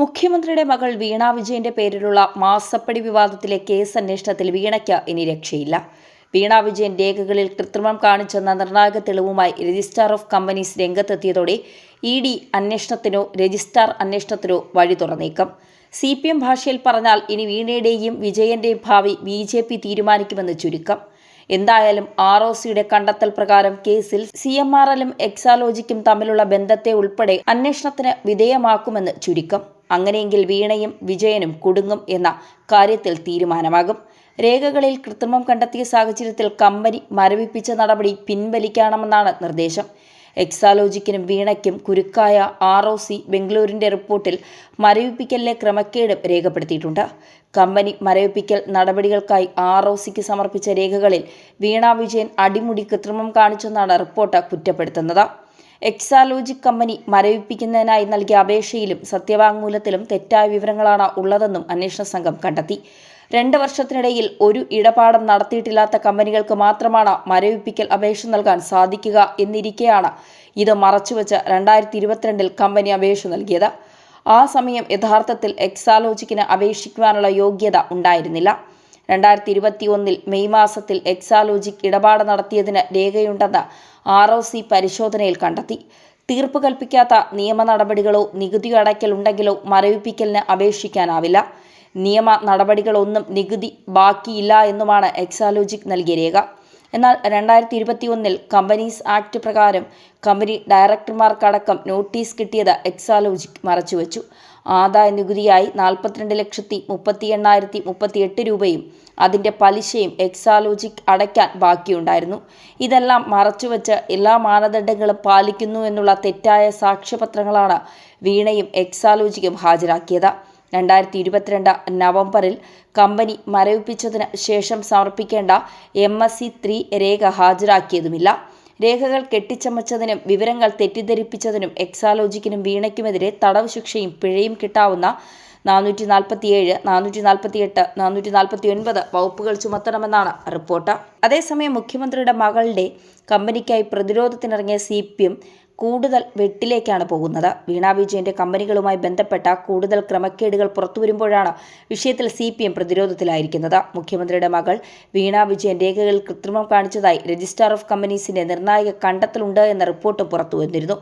മുഖ്യമന്ത്രിയുടെ മകൾ വീണ വിജയന്റെ പേരിലുള്ള മാസപ്പടി വിവാദത്തിലെ കേസ് അന്വേഷണത്തിൽ വീണയ്ക്ക് ഇനി രക്ഷയില്ല. വീണ വിജയൻ രേഖകളിൽ കൃത്രിമം കാണിച്ചെന്ന നിർണായക തെളിവുമായി രജിസ്ട്രാർ ഓഫ് കമ്പനീസ് രംഗത്തെത്തിയതോടെ ഇ ഡി അന്വേഷണത്തിനോ രജിസ്ട്രാർ അന്വേഷണത്തിനോ വഴി തുറന്നേക്കും. സി പി എം ഭാഷയിൽ പറഞ്ഞാൽ ഇനി വീണയുടെയും വിജയന്റെയും ഭാവി ബി ജെ പി തീരുമാനിക്കുമെന്ന് ചുരുക്കം. എന്തായാലും ആർ ഒ സിയുടെ കണ്ടെത്തൽ പ്രകാരം കേസിൽ സി എം ആർ എല്ലും എക്സാലോജിക്കും തമ്മിലുള്ള ബന്ധത്തെ ഉൾപ്പെടെ അന്വേഷണത്തിന് വിധേയമാക്കുമെന്ന് ചുരുക്കം. അങ്ങനെയെങ്കിൽ വീണയും വിജയനും കുടുങ്ങും എന്ന കാര്യത്തിൽ തീരുമാനമാകും. രേഖകളിൽ കൃത്രിമം കണ്ടെത്തിയ സാഹചര്യത്തിൽ കമ്പനി മരവിപ്പിച്ച നടപടി പിൻവലിക്കണമെന്നാണ് നിർദ്ദേശം. എക്സാലോജിക്കിനും വീണയ്ക്കും കുരുക്കായ ആർ ഒ സി ബംഗളൂരിന്റെ റിപ്പോർട്ടിൽ മരവിപ്പിക്കലിലെ ക്രമക്കേട് രേഖപ്പെടുത്തിയിട്ടുണ്ട്. കമ്പനി മരവിപ്പിക്കൽ നടപടികൾക്കായി ആർ ഒ സിക്ക് സമർപ്പിച്ച രേഖകളിൽ വീണ വിജയൻ അടിമുടി കൃത്രിമം കാണിച്ചെന്നാണ് റിപ്പോർട്ട് കുറ്റപ്പെടുത്തുന്നത്. എക്സാലോജിക് കമ്പനി മരവിപ്പിക്കുന്നതിനായി നൽകിയ അപേക്ഷയിലും സത്യവാങ്മൂലത്തിലും തെറ്റായ വിവരങ്ങളാണ് ഉള്ളതെന്നും അന്വേഷണ സംഘം കണ്ടെത്തി. രണ്ട് വർഷത്തിനിടയിൽ ഒരു ഇടപാടും നടത്തിയിട്ടില്ലാത്ത കമ്പനികൾക്ക് മാത്രമാണ് മരവിപ്പിക്കൽ അപേക്ഷ നൽകാൻ സാധിക്കുക എന്നിരിക്കെയാണ് ഇത് മറച്ചുവെച്ച് രണ്ടായിരത്തി ഇരുപത്തിരണ്ടിൽ കമ്പനി അപേക്ഷ നൽകിയത്. ആ സമയം യഥാർത്ഥത്തിൽ എക്സാലോജിക്കിന് അപേക്ഷിക്കുവാനുള്ള യോഗ്യത ഉണ്ടായിരുന്നില്ല. രണ്ടായിരത്തി ഇരുപത്തി ഒന്നിൽ മെയ് മാസത്തിൽ എക്സാലോജിക് ഇടപാട് നടത്തിയതിന് രേഖയുണ്ടെന്ന് ആർ ഒ സി പരിശോധനയിൽ കണ്ടെത്തി. തീർപ്പ് കൽപ്പിക്കാത്ത നിയമ നടപടികളോ നികുതി അടയ്ക്കലുണ്ടെങ്കിലോ മരവിപ്പിക്കലിന് അപേക്ഷിക്കാനാവില്ല. നിയമ നടപടികളൊന്നും നികുതി ബാക്കിയില്ല എന്നുമാണ് എക്സാലോജിക് നൽകിയ രേഖ. എന്നാൽ രണ്ടായിരത്തി ഇരുപത്തി ഒന്നിൽ കമ്പനീസ് ആക്ട് പ്രകാരം കമ്പനി ഡയറക്ടർമാർക്കടക്കം നോട്ടീസ് കിട്ടിയത് എക്സാലോജിക് മറച്ചുവെച്ചു. ആദായ നികുതിയായി നാൽപ്പത്തിരണ്ട് ലക്ഷത്തി മുപ്പത്തി എണ്ണായിരത്തി മുപ്പത്തി എട്ട് രൂപയും അതിന്റെ പലിശയും എക്സാലോജിക് അടയ്ക്കാൻ ബാക്കിയുണ്ടായിരുന്നു. ഇതെല്ലാം മറച്ചുവെച്ച് എല്ലാ മാനദണ്ഡങ്ങളും പാലിക്കുന്നു എന്നുള്ള തെറ്റായ സാക്ഷ്യപത്രങ്ങളാണ് വീണയും എക്സാലോജിക്കും ഹാജരാക്കിയത്. രണ്ടായിരത്തി ഇരുപത്തിരണ്ട് നവംബറിൽ കമ്പനി മരവിപ്പിച്ചതിന് ശേഷം സമർപ്പിക്കേണ്ട എം എസ് സി ത്രീ രേഖ ഹാജരാക്കിയതുമില്ല. രേഖകൾ കെട്ടിച്ചമച്ചതിനും വിവരങ്ങൾ തെറ്റിദ്ധരിപ്പിച്ചതിനും എക്സാലോജിക്കിനും വീണയ്ക്കുമെതിരെ തടവ് ശിക്ഷയും പിഴയും കിട്ടാവുന്ന നാനൂറ്റി നാൽപ്പത്തിയേഴ് നാനൂറ്റി നാൽപ്പത്തിയെട്ട് നാനൂറ്റി നാൽപ്പത്തി ഒൻപത് വകുപ്പുകൾ ചുമത്തണമെന്നാണ് റിപ്പോർട്ട്. അതേസമയം മുഖ്യമന്ത്രിയുടെ മകളുടെ കമ്പനിക്കായി പ്രതിരോധത്തിനിറങ്ങിയ സി പി എം കൂടുതൽ വെട്ടിലേക്കാണ് പോകുന്നത്. വീണ വിജയന്റെ കമ്പനികളുമായി ബന്ധപ്പെട്ട കൂടുതൽ ക്രമക്കേടുകൾ പുറത്തു പുറത്തുവരുമ്പോഴാണ് വിഷയത്തിൽ സി പി എം പ്രതിരോധത്തിലായിരിക്കുന്നത്. മുഖ്യമന്ത്രിയുടെ മകൾ വീണ വിജയൻ രേഖകളിൽ കൃത്രിമം കാണിച്ചതായി രജിസ്ട്രാർ ഓഫ് കമ്പനീസിന്റെ നിർണായക കണ്ടെത്തലുണ്ട് എന്ന റിപ്പോർട്ട് പുറത്തുവന്നിരുന്നു.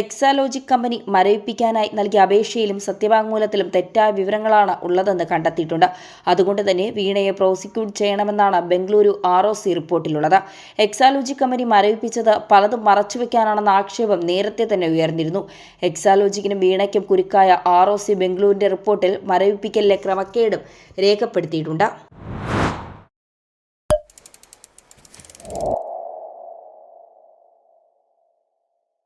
എക്സാലോജിക് കമ്പനി മരവിപ്പിക്കാനായി നൽകിയ അപേക്ഷയിലും സത്യവാങ്മൂലത്തിലും തെറ്റായ വിവരങ്ങളാണ് ഉള്ളതെന്ന് കണ്ടെത്തിയിട്ടുണ്ട്. അതുകൊണ്ട് തന്നെ വീണയെ പ്രോസിക്യൂട്ട് ചെയ്യണമെന്നാണ് ബംഗളൂരു ആർ ഒ സി റിപ്പോർട്ടിലുള്ളത്. എക്സാലോജിക് കമ്പനി മരവിപ്പിച്ചത് പലതും മറച്ചുവെക്കാനാണെന്ന ആക്ഷേപം നേരത്തെ തന്നെ ഉയർന്നിരുന്നു. എക്സാലോജിക്കിനും വീണയ്ക്കും കുരുക്കായ ആർ ഒ സി ബംഗളൂരിന്റെ റിപ്പോർട്ടിൽ മരവിപ്പിക്കലിലെ ക്രമക്കേടും രേഖപ്പെടുത്തിയിട്ടുണ്ട്.